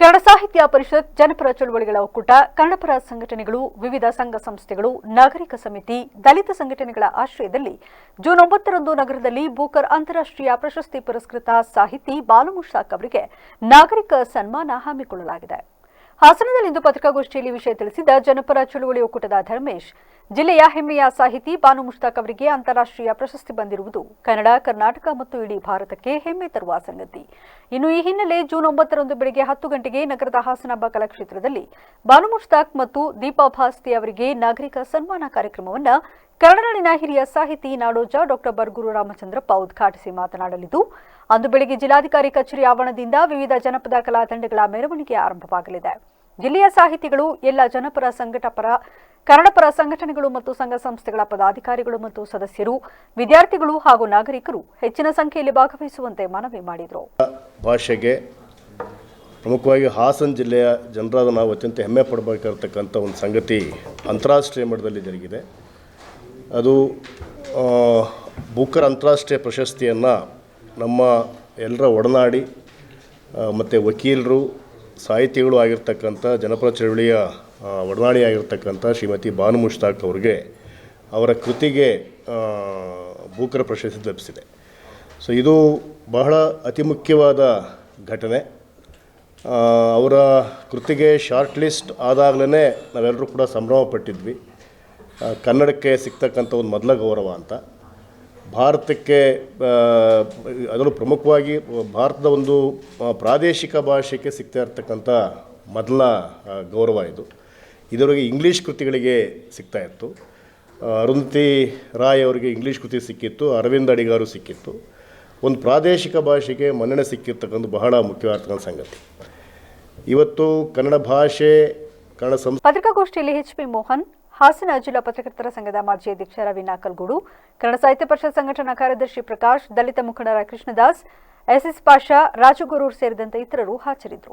ಕನ್ನಡ ಸಾಹಿತ್ಯ ಪರಿಷತ್ ಜನಪರ ಚಳುವಳಿಗಳ ಒಕ್ಕೂಟ, ಕನ್ನಡಪರ ಸಂಘಟನೆಗಳು, ವಿವಿಧ ಸಂಘ ಸಂಸ್ಥೆಗಳು, ನಾಗರಿಕ ಸಮಿತಿ, ದಲಿತ ಸಂಘಟನೆಗಳ ಆಶ್ರಯದಲ್ಲಿ ಜೂನ್ ಒಂಬತ್ತರಂದು ನಗರದಲ್ಲಿ ಬೂಕರ್ ಅಂತಾರಾಷ್ಟ್ರೀಯ ಪ್ರಶಸ್ತಿ ಪುರಸ್ಕೃತ ಸಾಹಿತಿ ಬಾಲು ಮುಷಾಕ್ ಅವರಿಗೆ ನಾಗರಿಕ ಸನ್ಮಾನ ಹಮ್ಮಿಕೊಳ್ಳಲಾಗಿದೆ. ಹಾಸನದಲ್ಲಿಂದು ಪತ್ರಿಕಾಗೋಷ್ಠಿಯಲ್ಲಿ ವಿಷಯ ತಿಳಿಸಿದ ಜನಪರ ಚಳುವಳಿ ಒಕ್ಕೂಟದ ಧರ್ಮೇಶ್, ಜಿಲ್ಲೆಯ ಹೆಮ್ಮೆಯ ಸಾಹಿತಿ ಬಾನು ಮುಷ್ತಾಕ್ ಅವರಿಗೆ ಅಂತಾರಾಷ್ಟ್ರೀಯ ಪ್ರಶಸ್ತಿ ಬಂದಿರುವುದು ಕನ್ನಡ, ಕರ್ನಾಟಕ ಮತ್ತು ಇಡೀ ಭಾರತಕ್ಕೆ ಹೆಮ್ಮೆ ತರುವ ಸಂಗತಿ. ಇನ್ನು ಈ ಹಿನ್ನೆಲೆ ಜೂನ್ ಒಂಬತ್ತರಂದು ಬೆಳಗ್ಗೆ ಹತ್ತು ಗಂಟೆಗೆ ನಗರದ ಹಾಸನಾಂಬ ಕಲಾಕ್ಷೇತ್ರದಲ್ಲಿ ಬಾನು ಮುಷ್ತಾಕ್ ಮತ್ತು ದೀಪಾ ಭಾಸ್ತಿ ಅವರಿಗೆ ನಾಗರಿಕ ಸನ್ಮಾನ ಕಾರ್ಯಕ್ರಮವನ್ನು ಕನ್ನಡನಾಡಿನ ಹಿರಿಯ ಸಾಹಿತಿ ನಾಡೋಜ ಡಾಕ್ಟರ್ ಬರ್ಗೂರು ರಾಮಚಂದ್ರಪ್ಪ ಉದ್ಘಾಟಿಸಿ ಮಾತನಾಡಲಿದ್ದು, ಅಂದು ಬೆಳಗ್ಗೆ ಜಿಲ್ಲಾಧಿಕಾರಿ ಕಚೇರಿ ಆವರಣದಿಂದ ವಿವಿಧ ಜನಪದ ಕಲಾ ತಂಡಗಳ ಮೆರವಣಿಗೆ ಆರಂಭವಾಗಲಿದೆ. ಜಿಲ್ಲೆಯ ಸಾಹಿತಿಗಳು, ಎಲ್ಲ ಜನಪರ ಸಂಘಟಪರ, ಕನ್ನಡಪರ ಸಂಘಟನೆಗಳು ಮತ್ತು ಸಂಘ ಸಂಸ್ಥೆಗಳ ಪದಾಧಿಕಾರಿಗಳು ಮತ್ತು ಸದಸ್ಯರು, ವಿದ್ಯಾರ್ಥಿಗಳು ಹಾಗೂ ನಾಗರಿಕರು ಹೆಚ್ಚಿನ ಸಂಖ್ಯೆಯಲ್ಲಿ ಭಾಗವಹಿಸುವಂತೆ ಮನವಿ ಮಾಡಿದರು. ಭಾಷೆಗೆ ಪ್ರಮುಖವಾಗಿ ಹಾಸನ ಜಿಲ್ಲೆಯ ಜನರಾದ ನಾವು ಅತ್ಯಂತ ಹೆಮ್ಮೆ ಪಡಬೇಕಾಗಿರ್ತಕ್ಕಂಥ ಒಂದು ಸಂಗತಿ ಅಂತಾರಾಷ್ಟ್ರೀಯ ಮಟ್ಟದಲ್ಲಿ ಜರುಗಿದೆ. ಅದು ಬುಕರ್ ಅಂತಾರಾಷ್ಟ್ರೀಯ ಪ್ರಶಸ್ತಿಯನ್ನು ನಮ್ಮ ಎಲ್ಲರ ಒಡನಾಡಿ ಮತ್ತು ವಕೀಲರು, ಸಾಹಿತಿಗಳು ಆಗಿರ್ತಕ್ಕಂಥ ಜನಪರ ಚಳವಳಿಯ ಒಡನಾಡಿ ಆಗಿರ್ತಕ್ಕಂಥ ಶ್ರೀಮತಿ ಬಾನು ಮುಷ್ತಾಕ್ ಅವರಿಗೆ ಅವರ ಕೃತಿಗೆ ಬೂಕರ ಪ್ರಶಸ್ತಿ ಲಭಿಸಿದೆ. ಸೊ, ಇದು ಬಹಳ ಅತಿ ಮುಖ್ಯವಾದ ಘಟನೆ. ಅವರ ಕೃತಿಗೆ ಶಾರ್ಟ್ ಲಿಸ್ಟ್ ಆದಾಗಲೇ ನಾವೆಲ್ಲರೂ ಕೂಡ ಸಂಭ್ರಮ ಪಟ್ಟಿದ್ವಿ ಕನ್ನಡಕ್ಕೆ ಸಿಗ್ತಕ್ಕಂಥ ಒಂದು ಮೊದಲ ಗೌರವ ಅಂತ. ಭಾರತಕ್ಕೆ ಅದರಲ್ಲೂ ಪ್ರಮುಖವಾಗಿ ಭಾರತದ ಒಂದು ಪ್ರಾದೇಶಿಕ ಭಾಷೆಗೆ ಸಿಗ್ತಾ ಇರ್ತಕ್ಕಂಥ ಮೊದಲ ಗೌರವ ಇದು. ಇದರೊಳಗೆ ಇಂಗ್ಲೀಷ್ ಕೃತಿಗಳಿಗೆ ಸಿಗ್ತಾ ಇತ್ತು. ಅರುಂಧತಿ ರಾಯ್ ಅವರಿಗೆ ಇಂಗ್ಲೀಷ್ ಕೃತಿ ಸಿಕ್ಕಿತ್ತು, ಅರವಿಂದ್ ಅಡಿಗಾರು ಸಿಕ್ಕಿತ್ತು. ಒಂದು ಪ್ರಾದೇಶಿಕ ಭಾಷೆಗೆ ಮನ್ನಣೆ ಸಿಕ್ಕಿರ್ತಕ್ಕಂಥ ಬಹಳ ಮುಖ್ಯವಾಗಿರ್ತಕ್ಕಂಥ ಸಂಗತಿ. ಇವತ್ತು ಕನ್ನಡ ಭಾಷೆ, ಕನ್ನಡ ಸಂಸ್ ಪತ್ರಿಕಾಗೋಷ್ಠಿಯಲ್ಲಿ ಎಚ್ಪಿ ಮೋಹನ್ ಹಾಸನ ಜಿಲ್ಲಾ ಪತ್ರಕರ್ತರ ಸಂಘದ ಮಾಜಿ ಅಧ್ಯಕ್ಷ ರವಿ ನಾಕಲ್ಗೂಡು, ಕನ್ನಡ ಸಾಹಿತ್ಯ ಪರಿಷತ್ ಸಂಘಟನಾ ಕಾರ್ಯದರ್ಶಿ ಪ್ರಕಾಶ್, ದಲಿತ ಮುಖಂಡರ ಕೃಷ್ಣದಾಸ್ ಎಸ್ಎಸ್ ಪಾಷಾ, ರಾಜುಗೊರೂರ್ ಸೇರಿದಂತೆ ಇತರರು ಹಾಜರಿದ್ದರು.